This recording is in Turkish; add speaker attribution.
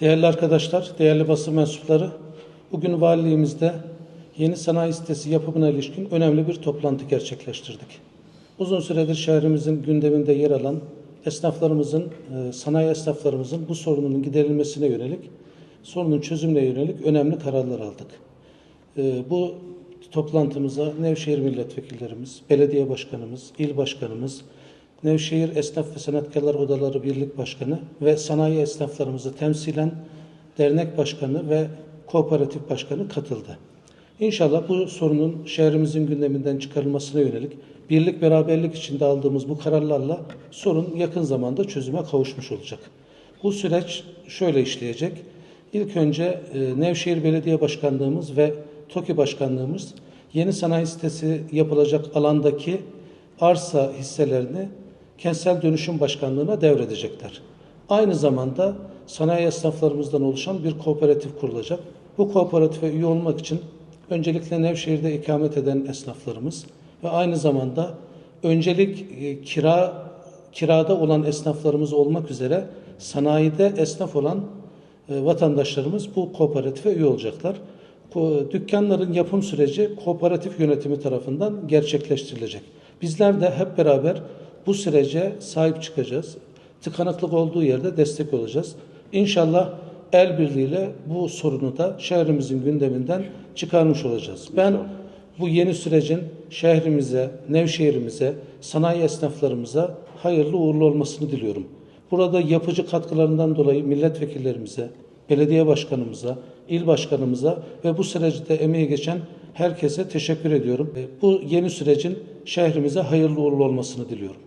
Speaker 1: Değerli arkadaşlar, değerli basın mensupları, bugün valiliğimizde yeni sanayi sitesi yapımına ilişkin önemli bir toplantı gerçekleştirdik. Uzun süredir şehrimizin gündeminde yer alan esnaflarımızın, e, sanayi esnaflarımızın bu sorununun giderilmesine yönelik, sorunun çözümüne yönelik önemli kararlar aldık. E, Bu toplantımıza Nevşehir milletvekillerimiz, belediye başkanımız, il başkanımız, Nevşehir Esnaf ve Sanatkarlar Odaları Birlik Başkanı ve sanayi esnaflarımızı temsilen dernek başkanı ve kooperatif başkanı katıldı. İnşallah bu sorunun şehrimizin gündeminden çıkarılmasına yönelik birlik beraberlik içinde aldığımız bu kararlarla sorun yakın zamanda çözüme kavuşmuş olacak. Bu süreç şöyle işleyecek. İlk önce e, Nevşehir Belediye Başkanlığımız ve TOKİ Başkanlığımız yeni sanayi sitesi yapılacak alandaki arsa hisselerini Kentsel Dönüşüm Başkanlığı'na devredecekler. Aynı zamanda sanayi esnaflarımızdan oluşan bir kooperatif kurulacak. Bu kooperatife üye olmak için öncelikle Nevşehir'de ikamet eden esnaflarımız ve aynı zamanda öncelik e, kira kirada olan esnaflarımız olmak üzere sanayide esnaf olan e, vatandaşlarımız bu kooperatife üye olacaklar. Dükkanların yapım süreci kooperatif yönetimi tarafından gerçekleştirilecek. Bizler de hep beraber bu sürece sahip çıkacağız. Tıkanıklık olduğu yerde destek olacağız. İnşallah el birliğiyle bu sorunu da şehrimizin gündeminden çıkarmış olacağız. Ben bu yeni sürecin şehrimize, Nevşehir'imize, sanayi esnaflarımıza hayırlı uğurlu olmasını diliyorum. Burada yapıcı katkılarından dolayı milletvekillerimize, belediye başkanımıza, il başkanımıza ve bu süreçte emeği geçen herkese teşekkür ediyorum. Bu yeni sürecin şehrimize hayırlı uğurlu olmasını diliyorum.